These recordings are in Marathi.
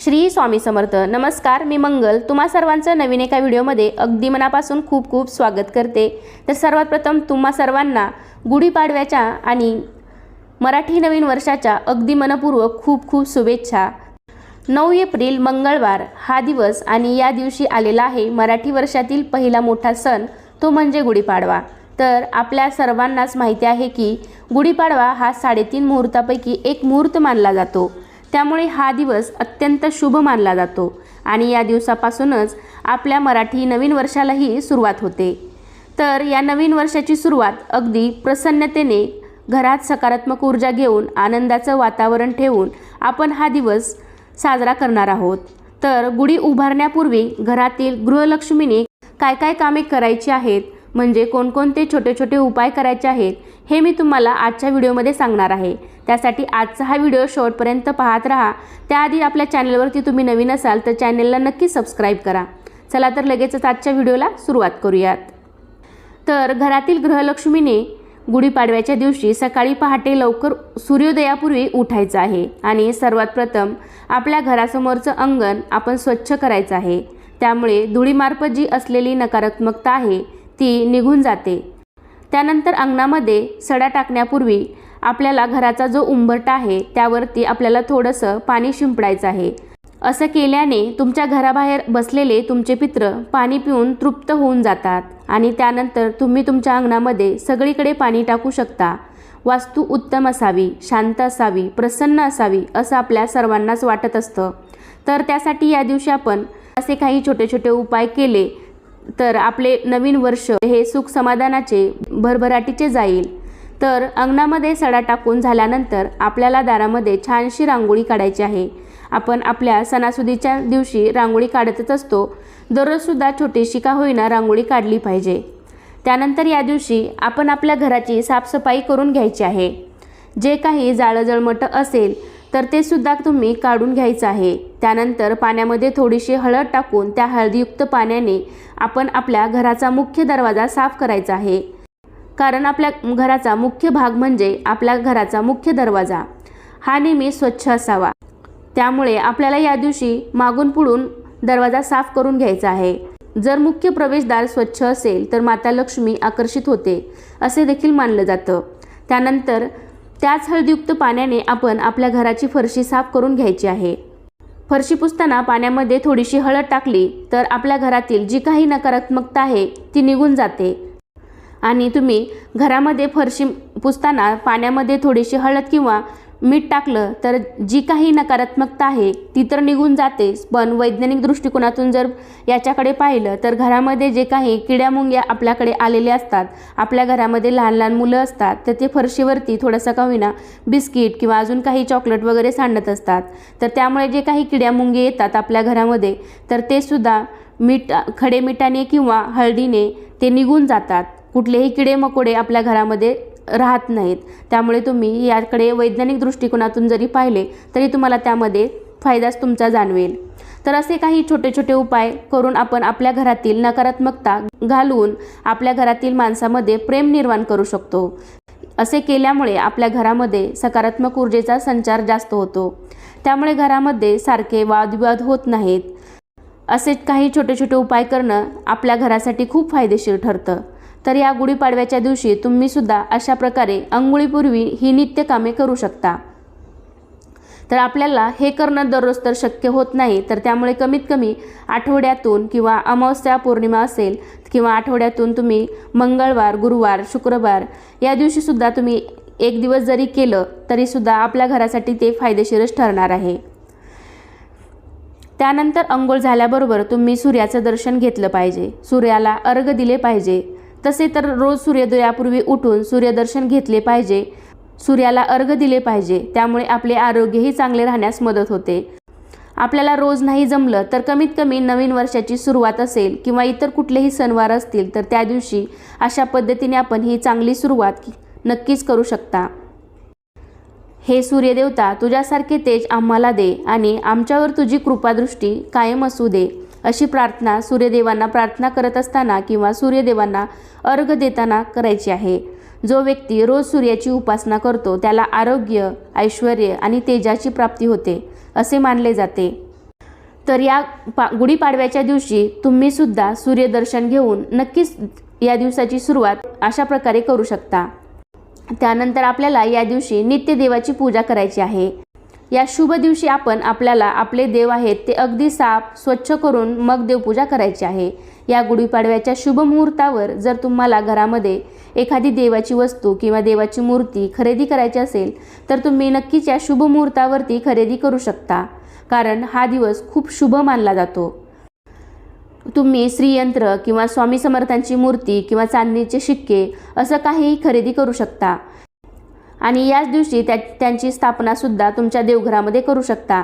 श्री स्वामी समर्थ. नमस्कार मी मंगल. तुम्हा सर्वांचं नवीन एका व्हिडिओमध्ये अगदी मनापासून खूप खूप स्वागत करते. तर सर्वात प्रथम तुम्हा सर्वांना गुढीपाडव्याच्या आणि मराठी नवीन वर्षाच्या अगदी मनपूर्वक खूप खूप शुभेच्छा. नऊ एप्रिल मंगळवार हा दिवस आणि या दिवशी आलेला आहे मराठी वर्षातील पहिला मोठा सण तो म्हणजे गुढीपाडवा. तर आपल्या सर्वांनाच माहिती आहे की गुढीपाडवा हा साडेतीन मुहूर्तापैकी एक मुहूर्त मानला जातो. त्यामुळे हा दिवस अत्यंत शुभ मानला जातो आणि या दिवसापासूनच आपल्या मराठी नवीन वर्षालाही सुरुवात होते. तर या नवीन वर्षाची सुरुवात अगदी प्रसन्नतेने घरात सकारात्मक ऊर्जा घेऊन आनंदाचं वातावरण ठेवून आपण हा दिवस साजरा करणार आहोत. तर गुढी उभारण्यापूर्वी घरातील गृहलक्ष्मीने काय काय कामे करायची आहेत म्हणजे कोणकोणते छोटे छोटे उपाय करायचे आहेत हे मी तुम्हाला आजच्या व्हिडिओमध्ये सांगणार आहे. त्यासाठी आजचा हा व्हिडिओ शेवटपर्यंत पाहत राहा. त्याआधी आपल्या चॅनलवरती तुम्ही नवीन असाल तर चॅनलला नक्की सबस्क्राईब करा. चला तर लगेचच आजच्या व्हिडिओला सुरुवात करूयात. तर घरातील ग्रहलक्ष्मीने गुढीपाडव्याच्या दिवशी सकाळी पहाटे लवकर सूर्योदयापूर्वी उठायचं आहे आणि सर्वात प्रथम आपल्या घरासमोरचं अंगण आपण स्वच्छ करायचं आहे. त्यामुळे धुळीमार्फत जी असलेली नकारात्मकता आहे ती निघून जाते. त्यानंतर अंगणामध्ये सडा टाकण्यापूर्वी आपल्याला घराचा जो उंबरटा आहे त्यावरती आपल्याला थोडंसं पाणी शिंपडायचं आहे. असं केल्याने तुमच्या घराबाहेर बसलेले तुमचे पित्र पाणी पिऊन तृप्त होऊन जातात आणि त्यानंतर तुम्ही तुमच्या अंगणामध्ये सगळीकडे पाणी टाकू शकता. वास्तू उत्तम असावी शांत असावी प्रसन्न असावी असं आपल्या सर्वांनाच वाटत असतं. तर त्यासाठी या दिवशी आपण असे काही छोटे छोटे उपाय केले तर आपले नवीन वर्ष हे सुख समाधानाचे भरभराटीचे जाईल. तर अंगणामध्ये सडा टाकून झाल्यानंतर आपल्याला दारामध्ये छानशी रांगोळी काढायची आहे. आपण आपल्या सणासुदीच्या दिवशी रांगोळी काढतच असतो. दररोजसुद्धा छोटीशी का होईना रांगोळी काढली पाहिजे. त्यानंतर या दिवशी आपण आपल्या घराची साफसफाई करून घ्यायची आहे. जे काही जाळं जळमटं असेल तर ते सुद्धा तुम्ही काढून घ्यायचं आहे. त्यानंतर पाण्यामध्ये थोडीशी हळद टाकून त्या हळदीयुक्त पाण्याने आपण आपल्या घराचा मुख्य दरवाजा साफ करायचा आहे. कारण आपल्या घराचा मुख्य भाग म्हणजे आपल्या घराचा मुख्य दरवाजा. हा नेहमी स्वच्छ असावा. त्यामुळे आपल्याला या दिवशी मागून पुढून दरवाजा साफ करून घ्यायचा आहे. जर मुख्य प्रवेशद्वार स्वच्छ असेल तर माता लक्ष्मी आकर्षित होते असे देखील मानलं जातं. त्यानंतर त्याच हळदीयुक्त पाण्याने आपण आपल्या घराची फरशी साफ करून घ्यायची आहे. फरशी पुसताना पाण्यामध्ये थोडीशी हळद टाकली तर आपल्या घरातील जी काही नकारात्मकता आहे ती निघून जाते. आणि तुम्ही घरामध्ये फरशी पुसताना पाण्यामध्ये थोडीशी हळद किंवा मीठ टाकलं तर जी काही नकारात्मकता आहे ती तर निघून जातेच पण वैज्ञानिक दृष्टिकोनातून जर याच्याकडे पाहिलं तर घरामध्ये जे काही किड्यामुंग्या आपल्याकडे आलेले असतात आपल्या घरामध्ये लहान लहान मुलं असतात तर ते फरशीवरती थोडंसं का होईना बिस्किट किंवा अजून काही चॉकलेट वगैरे सांडत असतात. तर त्यामुळे जे काही किड्यामुंगे येतात आपल्या घरामध्ये तर ते सुद्धा मीठ खडे मिठाने किंवा हळदीने ते निघून जातात. कुठलेही किडे मकोडे आपल्या घरामध्ये राहत नाहीत. त्यामुळे तुम्ही याकडे वैज्ञानिक दृष्टिकोनातून जरी पाहिले तरी तुम्हाला त्यामध्ये फायदाच तुमचा जाणवेल. तर असे काही छोटे छोटे उपाय करून आपण आपल्या घरातील नकारात्मकता घालवून आपल्या घरातील माणसामध्ये प्रेम निर्माण करू शकतो. असे केल्यामुळे आपल्या घरामध्ये सकारात्मक ऊर्जेचा संचार जास्त होतो. त्यामुळे घरामध्ये सारखे वादविवाद होत नाहीत. असे काही छोटे छोटे उपाय करणं आपल्या घरासाठी खूप फायदेशीर ठरतं. तर या गुढीपाडव्याच्या दिवशी तुम्ही सुद्धा अशा प्रकारे अंघोळीपूर्वी ही नित्यकामे करू शकता. तर आपल्याला हे करणं दररोज तर शक्य होत नाही तर त्यामुळे कमीत कमी आठवड्यातून किंवा अमावस्या पौर्णिमा असेल किंवा आठवड्यातून तुम्ही मंगळवार गुरुवार शुक्रवार या दिवशीसुद्धा तुम्ही एक दिवस जरी केलं तरीसुद्धा आपल्या घरासाठी ते फायदेशीरच ठरणार आहे. त्यानंतर अंघोळ झाल्याबरोबर तुम्ही सूर्याचं दर्शन घेतलं पाहिजे. सूर्याला अर्घ दिले पाहिजे. तसे तर रोज सूर्योदयापूर्वी उठून सूर्यदर्शन घेतले पाहिजे. सूर्याला अर्घ दिले पाहिजे. त्यामुळे आपले आरोग्यही चांगले राहण्यास मदत होते. आपल्याला रोज नाही जमलं तर कमीत कमी नवीन वर्षाची सुरुवात असेल किंवा इतर कुठलेही सणवार असतील तर त्या दिवशी अशा पद्धतीने आपण ही चांगली सुरुवात नक्कीच करू शकता. हे सूर्यदेवता तुझ्यासारखे तेज आम्हाला दे आणि आमच्यावर तुझी कृपादृष्टी कायम असू दे. अशी प्रार्थना सूर्यदेवांना प्रार्थना करत असताना किंवा सूर्यदेवांना अर्घ देताना करायची आहे. जो व्यक्ती रोज सूर्याची उपासना करतो त्याला आरोग्य ऐश्वर आणि तेजाची प्राप्ती होते असे मानले जाते. तर या पा गुढीपाडव्याच्या दिवशी तुम्हीसुद्धा सूर्यदर्शन घेऊन नक्कीच या दिवसाची सुरुवात अशा प्रकारे करू शकता. त्यानंतर आपल्याला या दिवशी नित्यदेवाची पूजा करायची आहे. या शुभ दिवशी आपण आपल्याला आपले देव आहेत ते अगदी साफ स्वच्छ करून मग देवपूजा करायची आहे. या गुढीपाडव्याच्या शुभ मुहूर्तावर जर तुम्हाला घरामध्ये एखादी देवाची वस्तू किंवा देवाची मूर्ती खरेदी करायची असेल तर तुम्ही नक्कीच या शुभ मुहूर्तावरती खरेदी करू शकता कारण हा दिवस खूप शुभ मानला जातो. तुम्ही श्रीयंत्र किंवा स्वामी समर्थांची मूर्ती किंवा चांदीचे शिक्के असं काहीही खरेदी करू शकता. आणि याच दिवशी त्या त्यांची स्थापनासुद्धा तुमच्या देवघरामध्ये करू शकता.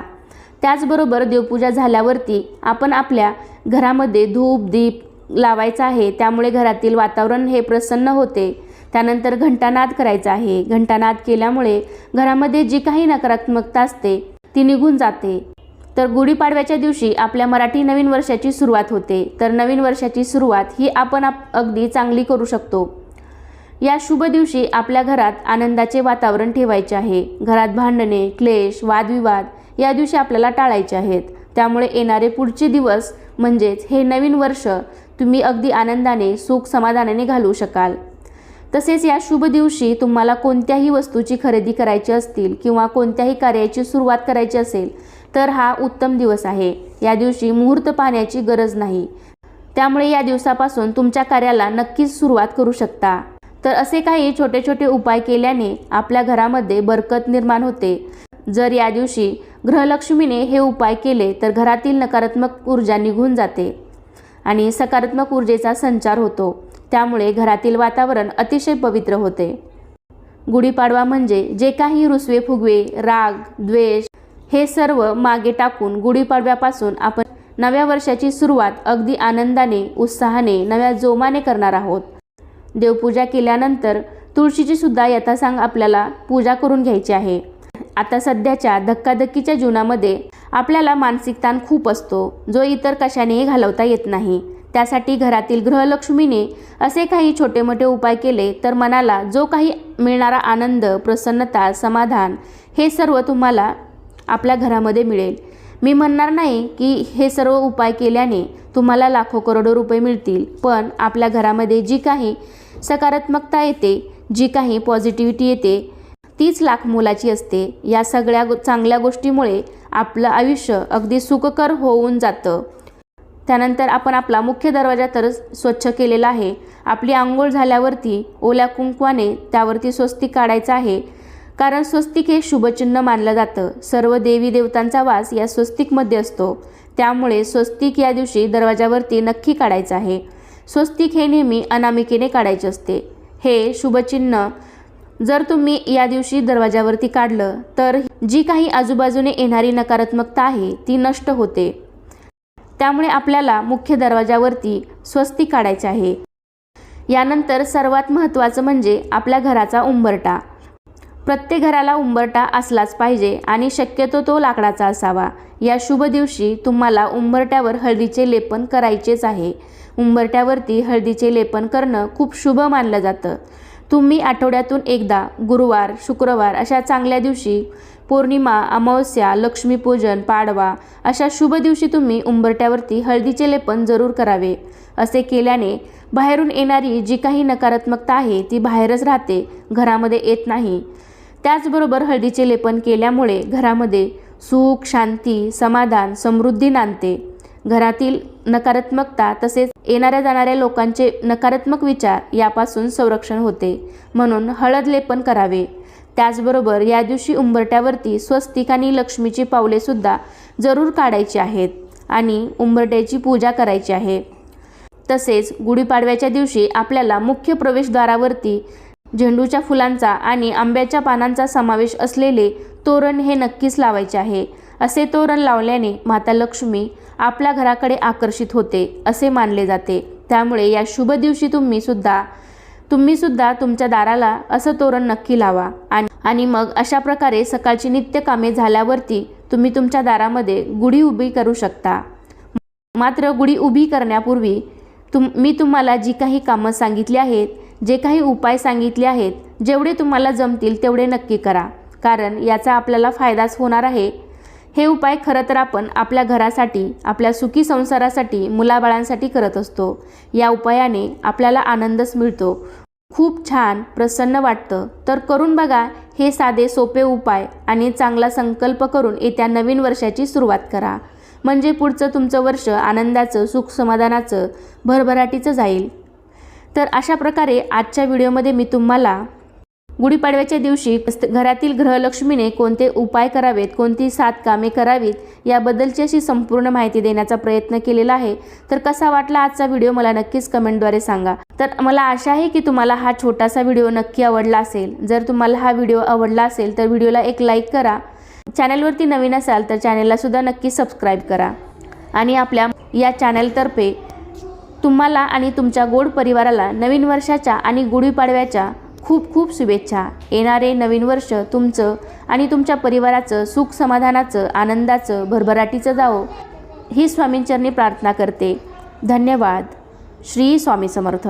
त्याचबरोबर देवपूजा झाल्यावरती आपण आपल्या घरामध्ये धूप दीप लावायचा आहे. त्यामुळे घरातील वातावरण हे प्रसन्न होते. त्यानंतर घंटानाद करायचा आहे. घंटानाद केल्यामुळे घरामध्ये जी काही नकारात्मकता असते ती निघून जाते. तर गुढीपाडव्याच्या दिवशी आपल्या मराठी नवीन वर्षाची सुरुवात होते. तर नवीन वर्षाची सुरुवात ही आपण आप अगदी चांगली करू शकतो. या शुभ दिवशी आपल्या घरात आनंदाचे वातावरण ठेवायचे आहे. घरात भांडणे क्लेश वादविवाद या दिवशी आपल्याला टाळायचे आहेत. त्यामुळे येणारे पुढचे दिवस म्हणजेच हे नवीन वर्ष तुम्ही अगदी आनंदाने सुख समाधानाने घालवू शकाल. तसेच या शुभ दिवशी तुम्हाला कोणत्याही वस्तूची खरेदी करायची असतील किंवा कोणत्याही कार्याची सुरुवात करायची असेल तर हा उत्तम दिवस आहे. या दिवशी मुहूर्त पाहण्याची गरज नाही. त्यामुळे या दिवसापासून तुमच्या कार्याला नक्कीच सुरुवात करू शकता. तर असे काही छोटे छोटे उपाय केल्याने आपल्या घरामध्ये बरकत निर्माण होते. जर या दिवशी ग्रहलक्ष्मीने हे उपाय केले तर घरातील नकारात्मक ऊर्जा निघून जाते आणि सकारात्मक ऊर्जेचा संचार होतो. त्यामुळे घरातील वातावरण अतिशय पवित्र होते. गुढीपाडवा म्हणजे जे काही रुसवे फुगवे राग द्वेष हे सर्व मागे टाकून गुढीपाडव्यापासून आपण नव्या वर्षाची सुरुवात अगदी आनंदाने उत्साहाने नव्या जोमाने करणार आहोत. देवपूजा केल्यानंतर तुळशीची सुद्धा यथासांग आपल्याला पूजा करून घ्यायची आहे. आता सध्याच्या धक्काधक्कीच्या जीवनामध्ये आपल्याला मानसिक ताण खूप असतो. जो इतर कशानेही घालवता येत नाही. त्यासाठी घरातील गृहलक्ष्मीने असे काही छोटे मोठे उपाय केले तर मनाला जो काही मिळणारा आनंद प्रसन्नता समाधान हे सर्व तुम्हाला आपल्या घरामध्ये मिळेल. मी म्हणणार नाही की हे सर्व उपाय केल्याने तुम्हाला लाखो करोडो रुपये मिळतील पण आपल्या घरामध्ये जी काही सकारात्मकता येते जी काही पॉझिटिव्हिटी येते तीच लाख मोलाची असते. या सगळ्या गो चांगल्या गोष्टीमुळे आपलं आयुष्य अगदी सुखकर होऊन जातं. त्यानंतर आपण आपला मुख्य दरवाजा तर स्वच्छ केलेला आहे. आपली आंघोळ झाल्यावरती ओल्या कुंकवाने त्यावरती स्वस्तिक काढायचं आहे. कारण स्वस्तिक हे शुभचिन्ह मानलं जातं. सर्व देवी देवतांचा वास या स्वस्तिकमध्ये असतो. त्यामुळे स्वस्तिक या दिवशी दरवाजावरती नक्की काढायचं आहे. स्वस्तिक हे नेहमी अनामिकेने काढायचे असते. हे शुभचिन्ह जर तुम्ही या दिवशी दरवाजावरती काढलं तर जी काही आजूबाजूने येणारी नकारात्मकता आहे ती नष्ट होते. त्यामुळे आपल्याला मुख्य दरवाजावरती स्वस्ती काढायचे आहे. यानंतर सर्वात महत्त्वाचं म्हणजे आपल्या घराचा उंबरटा प्रत्येक घराला उंबरटा असलाच पाहिजे आणि शक्यतो तो लाकडाचा असावा. या शुभ दिवशी तुम्हाला उंबरट्यावर हळदीचे लेपन करायचेच आहे. उंबरट्यावरती हळदीचे लेपन करणं खूप शुभ मानलं जातं. तुम्ही आठवड्यातून एकदा गुरुवार शुक्रवार अशा चांगल्या दिवशी पौर्णिमा अमावस्या लक्ष्मीपूजन पाडवा अशा शुभ दिवशी तुम्ही उंबरट्यावरती हळदीचे लेपन जरूर करावे. असे केल्याने बाहेरून येणारी जी काही नकारात्मकता आहे ती बाहेरच राहते घरामध्ये येत नाही. त्याचबरोबर हळदीचे लेपन केल्यामुळे घरामध्ये सुख शांती समाधान समृद्धी नांदते. घरातील नकारात्मकता तसेच येणाऱ्या जाणाऱ्या लोकांचे नकारात्मक विचार यापासून संरक्षण होते. म्हणून हळद लेपन करावे. त्याचबरोबर या दिवशी उंबरट्यावरती स्वस्तिक आणि लक्ष्मीची पावलेसुद्धा जरूर काढायची आहेत आणि उंबरट्याची पूजा करायची आहे. तसेच गुढीपाडव्याच्या दिवशी आपल्याला मुख्य प्रवेशद्वारावरती झेंडूच्या फुलांचा आणि आंब्याच्या पानांचा समावेश असलेले तोरण हे नक्कीच लावायचे आहे. असे तोरण लावल्याने माता लक्ष्मी आपल्या घराकडे आकर्षित होते असे मानले जाते. त्यामुळे या शुभ दिवशी तुम्ही सुद्धा तुम्ही सुद्धा तुमच्या दाराला असं तोरण नक्की लावा. आणि मग अशा प्रकारे सकाळची नित्य कामे झाल्यावरती तुम्ही तुमच्या दारामध्ये गुढी उभी करू शकता. मात्र गुढी उभी करण्यापूर्वी तुम मी तुम्हाला जी काही कामं सांगितली आहेत जे काही उपाय सांगितले आहेत जेवढे तुम्हाला जमतील तेवढे नक्की करा. कारण याचा आपल्याला फायदाच होणार आहे. हे उपाय खरं तर आपण आपल्या घरासाठी आपल्या सुखी संसारासाठी मुलाबाळांसाठी करत असतो. या उपायाने आपल्याला आनंदच मिळतो. खूप छान प्रसन्न वाटतं. तर करून बघा हे साधे सोपे उपाय आणि चांगला संकल्प करून येत्या नवीन वर्षाची सुरुवात करा. म्हणजे पुढचं तुमचं वर्ष आनंदाचं सुख समाधानाचं भरभराटीचं जाईल. तर अशा प्रकारे आजच्या व्हिडिओमध्ये मी तुम्हाला गुढीपाडव्याच्या दिवशी घरातील ग्रहलक्ष्मीने कोणते उपाय करावेत कोणती सात कामे करावीत याबद्दलची अशी संपूर्ण माहिती देण्याचा प्रयत्न केलेला आहे. तर कसा वाटला आजचा व्हिडिओ मला नक्कीच कमेंटद्वारे सांगा. तर मला आशा आहे की तुम्हाला हा छोटासा व्हिडिओ नक्की आवडला असेल. जर तुम्हाला हा व्हिडिओ आवडला असेल तर व्हिडिओला एक लाईक करा. चॅनलवरती नवीन असाल तर चॅनललासुद्धा नक्की सबस्क्राईब करा. आणि आपल्या या चॅनलतर्फे तुम्हाला आणि तुमच्या गोड परिवाराला नवीन वर्षाच्या आणि गुढीपाडव्याच्या खूप खूप शुभेच्छा. येणारे नवीन वर्ष तुमचं आणि तुमच्या परिवाराचं सुख समाधानाचं आनंदाचं भरभराटीचं जावो ही स्वामींचरणी प्रार्थना करते. धन्यवाद. श्री स्वामी समर्थ.